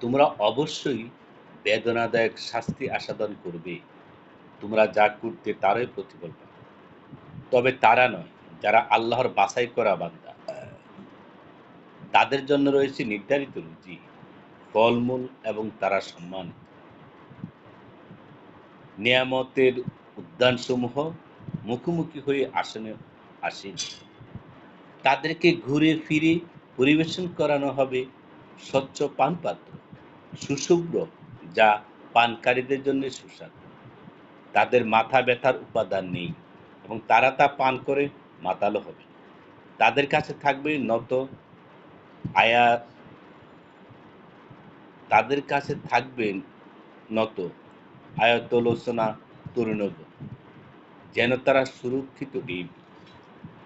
তোমরা অবশ্যই বেদনাদায়ক শাস্তি আস্বাদন করবে। তোমরা যা করতে তারই প্রতিফল তবে তারা নয়, যারা আল্লাহর বাছাই করা বান্দা। তাদের জন্য রয়েছে নির্ধারিত রুচি, ফলমূল এবং তারা সম্মানিত। নিয়ামতের উদ্যানসমূহ মুখোমুখি হয়ে আসনে আসেন। তাদেরকে ঘুরে ফিরে পরিবেশন করানো হবে স্বচ্ছ পান পাত্র সুশুভ্র যা পানকারীদের জন্য সুস্বাদু। তাদের মাথা ব্যথার উপাদান নেই এবং তারা তা পান করে মাতালো হবে। তাদের কাছে থাকবে নত আয়া তাদের কাছে থাকবে নত আয়তলোচনা তরুণব যেন তারা সুরক্ষিত ডিম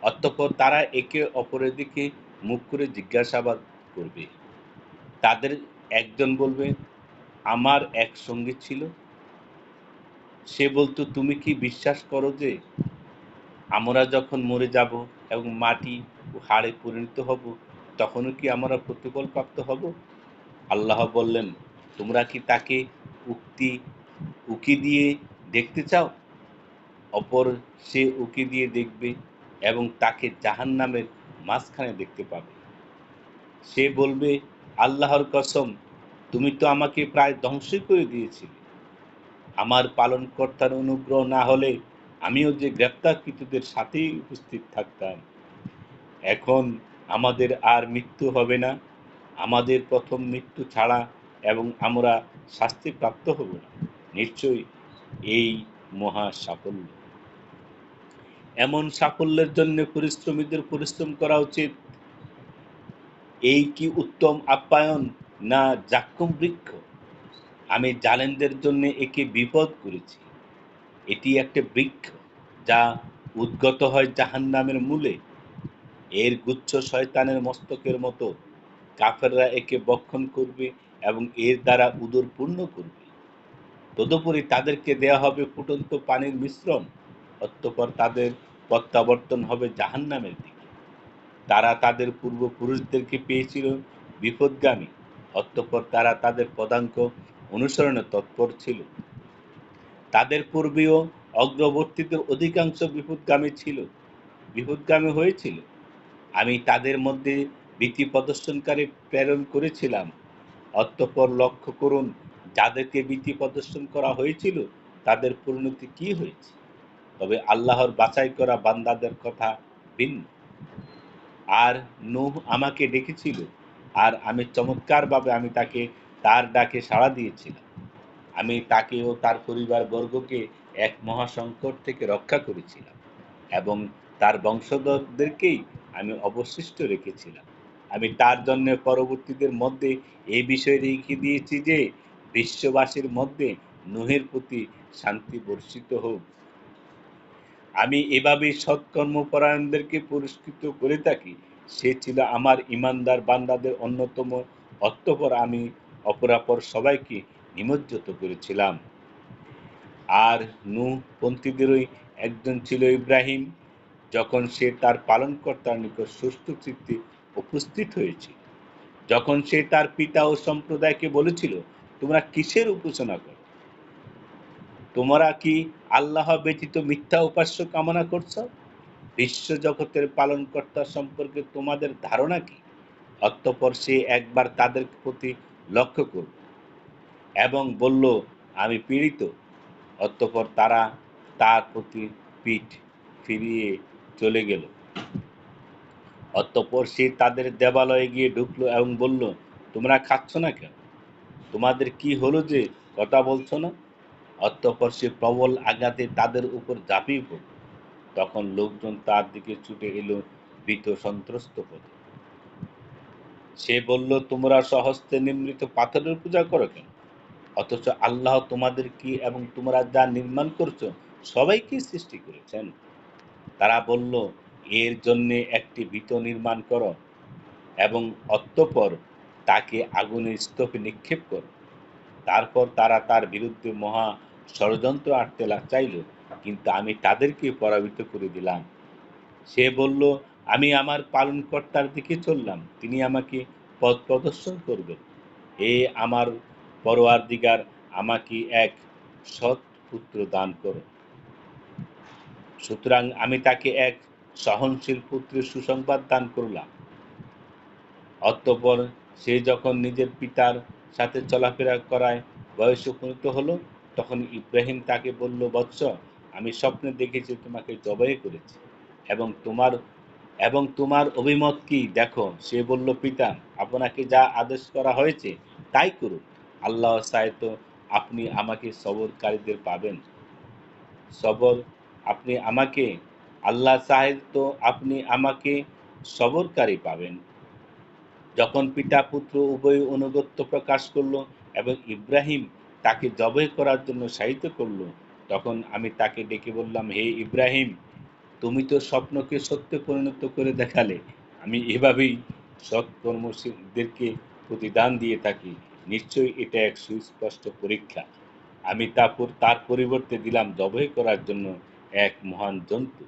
অতঃপর তারা একে অপরের দিকে মুখ করে জিজ্ঞাসাবাদ করবে। তাদের একজন বলবে, আমার এক সঙ্গী ছিল। সে বলতো, তুমি কি বিশ্বাস করো যে আমরা যখন মরে যাব এবং মাটি হাড়ে পরিণত হব, তখনও কি আমরা প্রতিফল প্রাপ্ত হব? আল্লাহ বললেন, তোমরা কি তাকে উক্তি, উকি দিয়ে দেখতে চাও? অপর সে উকি দিয়ে দেখবে এবং তাকে জাহান নামের মাঝখানে দেখতে পাবে। সে বলবে, আল্লাহর কসম, তুমি তো আমাকে প্রায় ধ্বংস করে দিয়েছিলে। আমার পালনকর্তার অনুগ্রহ না হলে আমিও যে গ্রেপ্তারকৃতদের সাথেই উপস্থিত থাকতাম। এখন আমাদের আর মৃত্যু হবে না। আমাদের প্রথম মৃত্যু ছাড়া এবং আমরা শাস্তি প্রাপ্ত হব না। নিশ্চয়ই এই মহা সাফল্য। এমন সাফল্যের জন্য পরিশ্রমীদের পরিশ্রম করা উচিত। এই কি উত্তম আপ্যায়ন না জাক্কুম বৃক্ষ? আমি জালেনদের জন্য একে বিপদ করেছি। এটি একটা বৃক্ষ যা উদ্গত হয় জাহান নামের মূলে। এর গুচ্ছ শয়তানের মস্তকের মতো। কাফেররা একে বক্ষণ করবে এবং এর দ্বারা উদর পূর্ণ করবে। তদুপরি তাদেরকে দেয়া হবে ফুটন্ত পানির মিশ্রণ। অতঃপর তাদের প্রত্যাবর্তন হবে জাহান নামের দিকে। তারা তাদের পূর্বপুরুষদেরকে পেয়েছিল বিপদগামী, অতঃপর তারা তাদের পদাঙ্ক অনুসরণে তৎপর ছিল। তাদের পূর্বেও অগ্রবর্তীদের অধিকাংশ বিপদগামী ছিল। বিপদগামী হয়েছিল। আমি তাদের মধ্যে ভীতি প্রদর্শনকারী প্রেরণ করেছিলাম। অতঃপর লক্ষ্য করুন, যাদেরকে ভীতি প্রদর্শন করা হয়েছিল, তাদের পরিণতি কি হয়েছে? তবে আল্লাহর বাছাই করা বান্দাদের কথা ভিন্ন। আর নূহ আমাকে ডেকেছিল, আর আমি চমৎকারভাবে আমি তাকে তার ডাকে সাড়া দিয়েছিলাম। আমি তাকে ও তার পরিবার বর্গকে এক মহাসংকট থেকে রক্ষা করেছিলাম এবং তার বংশধরদেরকেই আমি অবশিষ্ট রেখেছিলাম। আমি তার জন্য পরবর্তীদের মধ্যে এই বিষয়ে রেখে দিয়েছি যে, বিশ্ববাসীর মধ্যে নুহের প্রতি শান্তি বর্ষিত হোক। আমি এভাবে সৎকর্মপরায়ণদেরকে পুরস্কৃত করে থাকি, সে ছিল আমার ইমানদার বান্দাদের অন্যতম অতঃপর আমি অপরাপর সবাইকে নিমজ্জিত করেছিলাম। আর নু পন্থীদেরই একজন ছিল ইব্রাহিম, যখন সে তার পালনকর্তার নিকট সুস্থ চিত্তে উপস্থিত হয়েছিল যখন সে তার পিতা ও সম্প্রদায়কে বলেছিল, তোমরা কিসের উপাসনা করো? তোমরা কি আল্লাহ ব্যতীত মিথ্যা উপাস্য কামনা করছ? বিশ্ব জগতের পালনকর্তা সম্পর্কে তোমাদের ধারণা কি? অতঃপর সে একবার তাদের প্রতি লক্ষ্য করল এবং বলল, আমি পীড়িত। অতঃপর তারা তার প্রতি পিঠ ফিরিয়ে চলে গেল। অতঃপর সে তাদের দেবালয়ে গিয়ে ঢুকলো এবং বলল, তোমরা খাচ্ছ না কেন? তোমাদের কি হলো যে কথা বলছো না? অতঃপর সে প্রবল আঘাতে তাদের উপর ঝাঁপিয়ে পড়ল। তখন লোকজন তার দিকে ছুটে এলো ভীত সন্ত্রস্ত পথে। সে বলল, তোমরা সহস্তে নির্মিত পাথরের পূজা করো কেন? অথচ আল্লাহ তোমাদের কি এবং তোমরা যা নির্মাণ করছ সবাইকে সৃষ্টি করেছেন। তারা বলল, এর জন্যে একটি ভীত নির্মাণ করো এবং অতঃপর তাকে আগুনের স্তূপে নিক্ষেপ করো। তারপর তারা তার বিরুদ্ধে মহা ষড়যন্ত্র আটতে চাইল, কিন্তু আমি তাদেরকে পরাজিত করে দিলাম। সে বলল, আমি আমার পালনকর্তার দিকে চললাম, তিনি আমাকে পথ প্রদর্শন করবেন। এ আমার পরোয়ার দিগার আমাকে এক সৎ পুত্র দান করো। সুতরাং আমি তাকে এক সহনশীল পুত্রের সুসংবাদ দান করলাম। অতঃপর সে যখন নিজের পিতার সাথে চলাফেরা করায় বয়স উপনীত হলো তখন ইব্রাহিম তাকে বলল, বৎস, আমি স্বপ্নে দেখেছি তোমাকে জবাই করেছি। এবং তোমার এবং তোমার অভিমত কি? দেখো, সে বলল, পিতা, আপনাকে যা আদেশ করা হয়েছে, তাই করুন। আল্লাহ সাহেব আপনি আমাকে সবরকারীদের পাবেন। সবর আপনি আমাকে, আল্লাহ সাহেব তো আপনি আমাকে সবরকারী পাবেন। যখন পিতা, পুত্র উভয় অনুগত্য প্রকাশ করল এবং ইব্রাহিম তাকে জবাই করার জন্য সাহিত্য করল, তখন আমি তাকে ডেকে বললাম, হে ইব্রাহিম, তুমি তো স্বপ্নকে সত্য পরিণত করে দেখালে। আমি এভাবেই সৎকর্মশীলদেরকে প্রতিদান দিয়ে থাকি। নিশ্চয়ই এটা এক সুস্পষ্ট পরীক্ষা। আমি তারপর, তার পরিবর্তে দিলাম জবাই করার জন্য এক মহান জন্তু।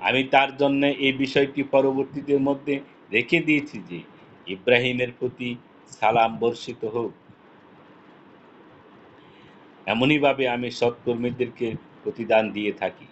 আমি তার জন্য এই বিষয়টি পরবর্তীদের মধ্যে রেখে দিয়েছি যে, ইব্রাহিমের প্রতি সালাম বর্ষিত হোক। এমনইভাবে আমি সৎকর্মীদেরকে প্রতিদান দিয়ে থাকি।